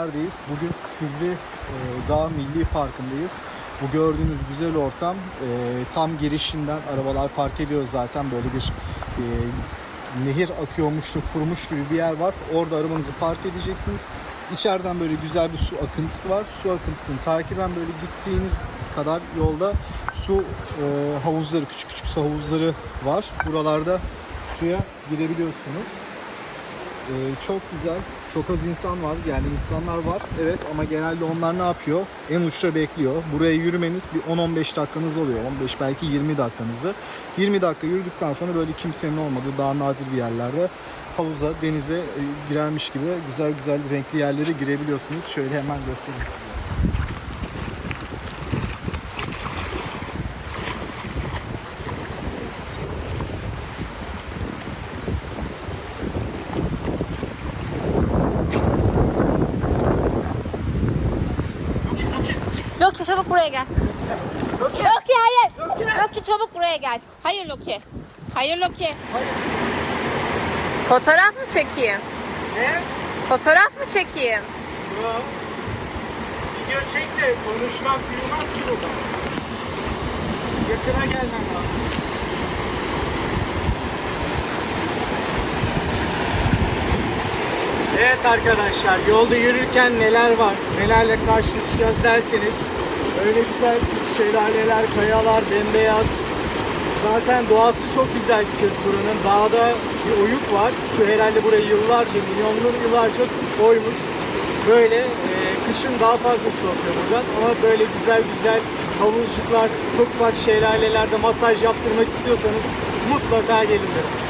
neredeyiz? Bugün Sivri e, Dağ Milli Parkı'ndayız. Bu gördüğünüz güzel ortam e, tam girişinden arabalar park ediyor zaten böyle bir e, nehir akıyormuş da kurumuş gibi bir yer var. Orada arabanızı park edeceksiniz. İçeriden böyle güzel bir su akıntısı var. Su akıntısını takiben böyle gittiğiniz kadar yolda su havuzları, küçük küçük su havuzları var. Buralarda suya girebiliyorsunuz. Ee, çok güzel. Çok az insan var. Yani insanlar var. Evet ama genelde onlar ne yapıyor? En uçta bekliyor. Buraya yürümeniz bir 10-15 dakikanız oluyor. 15 belki 20 dakikanızı. 20 dakika yürüdükten sonra böyle kimsenin olmadığı daha nadir bir yerlerde havuza, denize e, girermiş gibi güzel güzel renkli yerlere girebiliyorsunuz. Şöyle hemen göstereyim. Loki çabuk buraya gel. Loki hayır. Loki çabuk buraya gel. Hayır Loki. Hayır Loki. Fotoğraf mı çekeyim? Ne? Fotoğraf mı çekeyim? Yok. Video çek de konuşmak duyulmaz ki burada. Yakına gelmem lazım. Evet arkadaşlar yolda yürürken neler var, nelerle karşılaşacağız derseniz öyle güzel şelaleler, kayalar, bembeyaz. Zaten doğası çok güzel bir kez buranın. Dağda bir oyuk var. Su herhalde burayı yıllarca, milyonlar yıllarca oymuş. Böyle e, kışın daha fazla su akıyor buradan. Ama böyle güzel güzel havuzcuklar, çok ufak şelalelerde masaj yaptırmak istiyorsanız mutlaka gelin derim.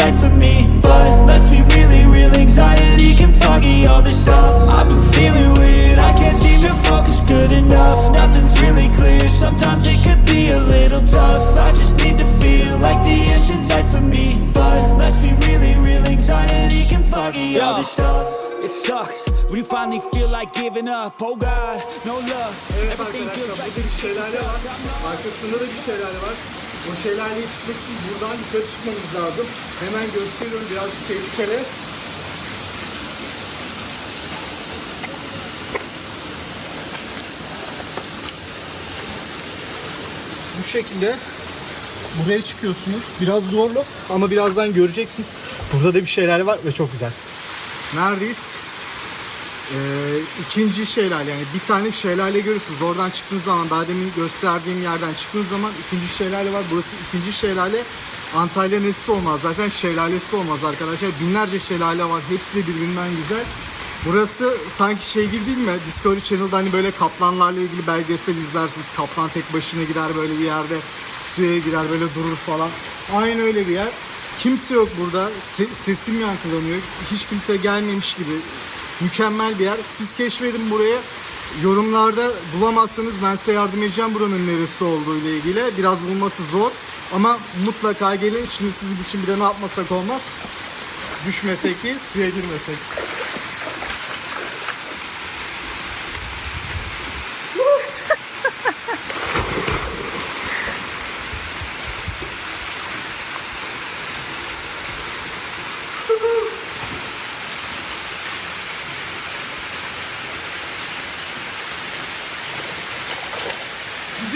in for me. But let's be really real, anxiety can foggy all this stuff. I've been feeling weird, I can't seem to focus good enough. Nothing's really clear, sometimes it could be a little tough. I just need to feel like the end's in sight for me. But let's be really real, anxiety can foggy all this stuff. It sucks when you finally feel like giving up. Oh God, no love. Evet Everything arkadaşlar feels like burada bir şelale var. Arkasında da bir şelale var. O şelaleye çıkmak için buradan yukarı çıkmamız lazım. Hemen gösteriyorum birazcık tehlikeli. Bu şekilde buraya çıkıyorsunuz. Biraz zorlu ama birazdan göreceksiniz. Burada da bir şeyler var ve çok güzel. Neredeyiz? Ee, ikinci şelale yani bir tane şelale görüyorsunuz. Oradan çıktığınız zaman daha demin gösterdiğim yerden çıktığınız zaman ikinci şelale var. Burası ikinci şelale. Antalya nesi olmaz. Zaten şelalesi olmaz arkadaşlar. Binlerce şelale var. Hepsi de birbirinden güzel. Burası sanki şey gibi değil mi? Discovery Channel'da hani böyle kaplanlarla ilgili belgesel izlersiniz. Kaplan tek başına gider böyle bir yerde suya girer böyle durur falan. Aynı öyle bir yer. Kimse yok burada. Se- sesim yankılanıyor. Hiç kimse gelmemiş gibi. Mükemmel bir yer. Siz keşfedin burayı. Yorumlarda bulamazsanız ben size yardım edeceğim buranın neresi olduğu ile ilgili. Biraz bulması zor. Ama mutlaka gelin. Şimdi sizin için bir de ne yapmasak olmaz. Düşmesek değil, suya girmesek.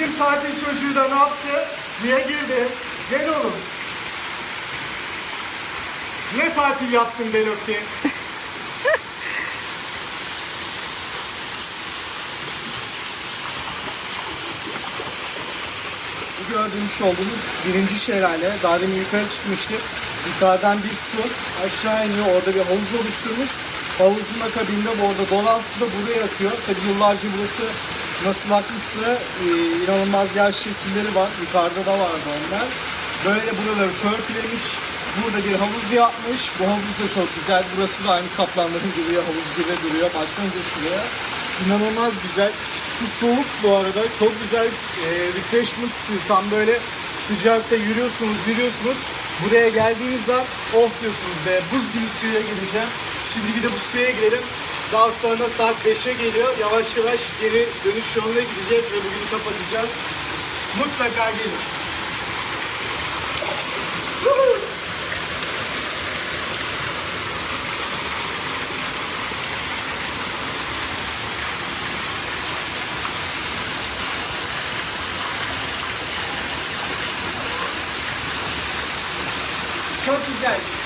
Bizim tatil çocuğu da ne yaptı? Suya girdi. Gel oğlum. Ne tatil yaptın Beloki? Bu gördüğünüz olduğumuz birinci şelale. Daha demin yukarı çıkmıştık. Yukarıdan bir su aşağı iniyor. Orada bir havuz oluşturmuş. Havuzun akabinde bu arada dolan su da buraya akıyor. Tabi yıllarca burası nasıl akmışsa e, inanılmaz yer şekilleri var. Yukarıda da vardı onlar. Böyle buraları törpülemiş. Burada bir havuz yapmış. Bu havuz da çok güzel. Burası da aynı kaplanların gibi havuz gibi duruyor. Baksanıza şuraya. İnanılmaz güzel. Su soğuk bu arada. Çok güzel e, refreshment suyu. Tam böyle sıcakta yürüyorsunuz, yürüyorsunuz. Buraya geldiğiniz an oh diyorsunuz be buz gibi suya gireceğim. Şimdi bir de bu suya girelim. Daha sonra saat 5'e geliyor. Yavaş yavaş geri dönüş yoluna gideceğiz ve bugün kapatacağız. Mutlaka gelin. Çok güzel.